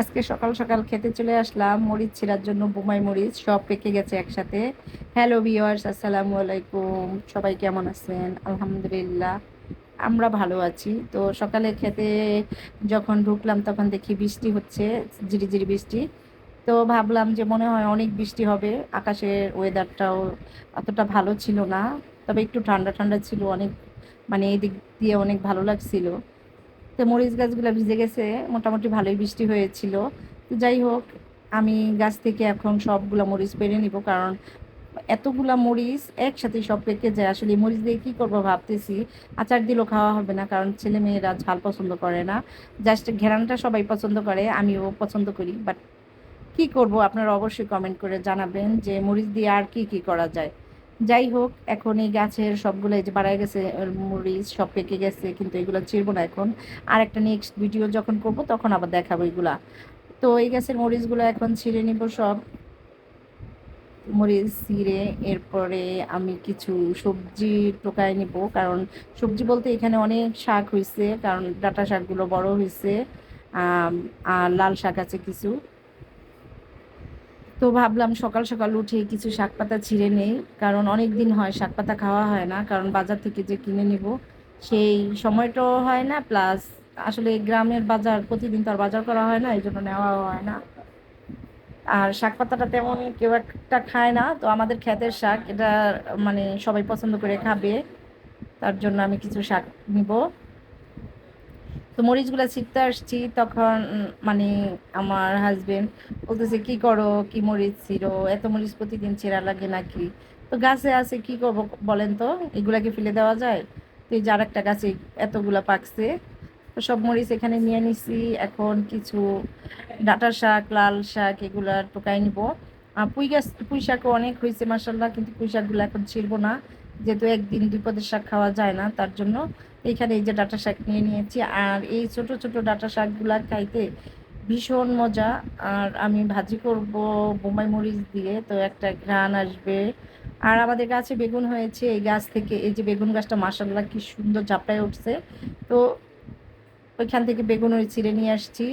আজকে সকাল সকাল খেতে চলে আসলাম, মরিচ ছিলার জন্য বোমাই মরিচ, সব পেকে গেছে একসাথে। হ্যালো ভিওয়ার্স আসসালামু আলাইকুম। সবাই কেমন আছেন? আলহামদুলিল্লাহ, আমরা ভালো আছি। তো সকালে খেতে যখন ঢুকলাম তখন দেখি বৃষ্টি হচ্ছে, ঝিরিঝিরি বৃষ্টি। তো ভাবলাম যে মনে হয় অনেক বৃষ্টি হবে, আকাশের ওয়েদারটাও অতটা ভালো ছিল না। তবে একটু ঠান্ডা ঠান্ডা ছিল, অনেক মানে এই দিক দিয়ে অনেক ভালো লাগছিল। তো মরিচ গাছগুলো ভিজে গেছে, মোটামুটি ভালোই বৃষ্টি হয়েছিল। তো যাই হোক, আমি গাছ থেকে এখন সবগুলো মরিচ পেরে নিব কারণ এতগুলা মরিচ একসাথে সব পেকে যায়। আসলে মরিচ দিয়ে কী করব ভাবতেছি, আচার দিলেও খাওয়া হবে না কারণ ছেলে মেয়েরা ঝাল পছন্দ করে না। জাস্ট ঘেরানটা সবাই পছন্দ করে, আমিও পছন্দ করি। বাট কি করব আপনারা অবশ্যই কমেন্ট করে জানাবেন যে মরিচ দিয়ে আর কি কি করা যায়। যাই হোক, এখন এই গাছের সবগুলো এই যে বাড়ায় গেছে মরিচ সব পেকে গেছে, কিন্তু এগুলো চিরবো না এখন। আর একটা নেক্সট ভিডিও যখন করব, তখন আবার দেখাবো এগুলা। তো এই গাছের মরিচগুলো এখন ছিঁড়ে নিব সব। মরিচ ছিঁড়ে এরপরে আমি কিছু সবজি টোকায় নিব, কারণ সবজি বলতে এখানে অনেক শাক হয়েছে কারণ ডাটা শাকগুলো বড় হয়েছে আর লাল শাক আছে কিছু। তো ভাবলাম সকাল সকাল উঠে কিছু শাক পাতা ছিঁড়ে নেই, কারণ অনেক দিন হয় শাক পাতা খাওয়া হয় না, কারণ বাজার থেকে যে কিনে নিব সেই সময়টাও হয় না, প্লাস আসলে গ্রামের বাজার প্রতিদিন তো আর বাজার করা হয় না এই জন্য নেওয়াও হয় না। আর শাক পাতাটা তেমন কেউ একটা খায় না, তো আমাদের ক্ষেতের শাক, এটা মানে সবাই পছন্দ করে খাবে, তার জন্য আমি কিছু শাক নিব। তো মরিচগুলো ছিটতে আসছি, তখন মানে আমার হাজবেন্ড বলতেছে, কি করো? কি মরিচ ছিঁড়ো? এত মরিচ প্রতিদিন ছেঁড়া লাগে নাকি? তো গাছে আছে, কি করব বলেন তো? এগুলাকে ফেলে দেওয়া যায়? তো এই যার একটা গাছে এতগুলা পাকছে, তো সব মরিচ এখানে নিয়ে নিছি। এখন কিছু ডাটা শাক, লাল শাক এগুলা টোকাই নিব। আর পুঁই গাছ, পুঁই শাকও অনেক হয়েছে মাসাল্লাহ কিন্তু পুঁই শাকগুলো এখন ছিঁড়বো না। যেহেতু একদিন দুই পদের শাক খাওয়া যায় না, তার জন্য এখানে এই যে ডাটা শাক নিয়ে নিয়েছি। আর এই ছোট ছোট ডাটা শাকগুলা খাইতে ভীষণ মজা। আর আমি ভাজি করব বোমাই মরিচ দিয়ে, তো একটা ঘ্রাণ আসবে। আর আমাদের গাছে বেগুন হয়েছে, এই গাছ থেকে, এই যে বেগুন গাছটা মাসাল্লাহ কি সুন্দর ঝাপটায় উঠছে। তো ওইখান থেকে বেগুন ওই ছিঁড়ে নিয়ে আসছি।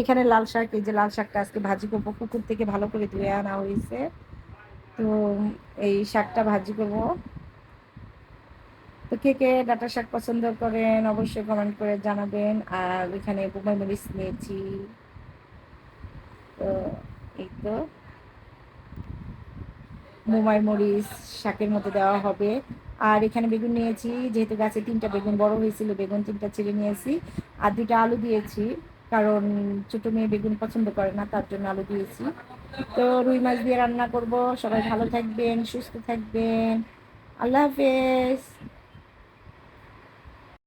এখানে লাল শাক, এই যে লাল শাকটা আজকে ভাজি করব, পুকুর থেকে ভালো করে ধুয়ে আনা হয়েছে। তো এই শাকটা ভাজি করব। তো কে কে ডাটা শাক পছন্দ করেন, অবশ্যই কমেন্ট করে জানাবেন। আর এখানে বোমাই মরিচ নিয়েছি। তো এই তো। মোমাই মরিচ শাকের মতো দেওয়া হবে। আর এখানে বেগুন নিয়েছি, যেহেতু গাছে তিনটা বেগুন, বড় হয়েছিল বেগুন, তিনটা ছিঁড়ে নিয়েছি। আর দুইটা আলু দিয়েছি, কারণ ছোটো মেয়ে বেগুন পছন্দ করে না, তার জন্য আলু দিয়েছি। তো রুই মাছ দিয়ে রান্না করব। সবাই ভালো থাকবেন সুস্থ থাকবেন। আল্লাহ হাফেজ।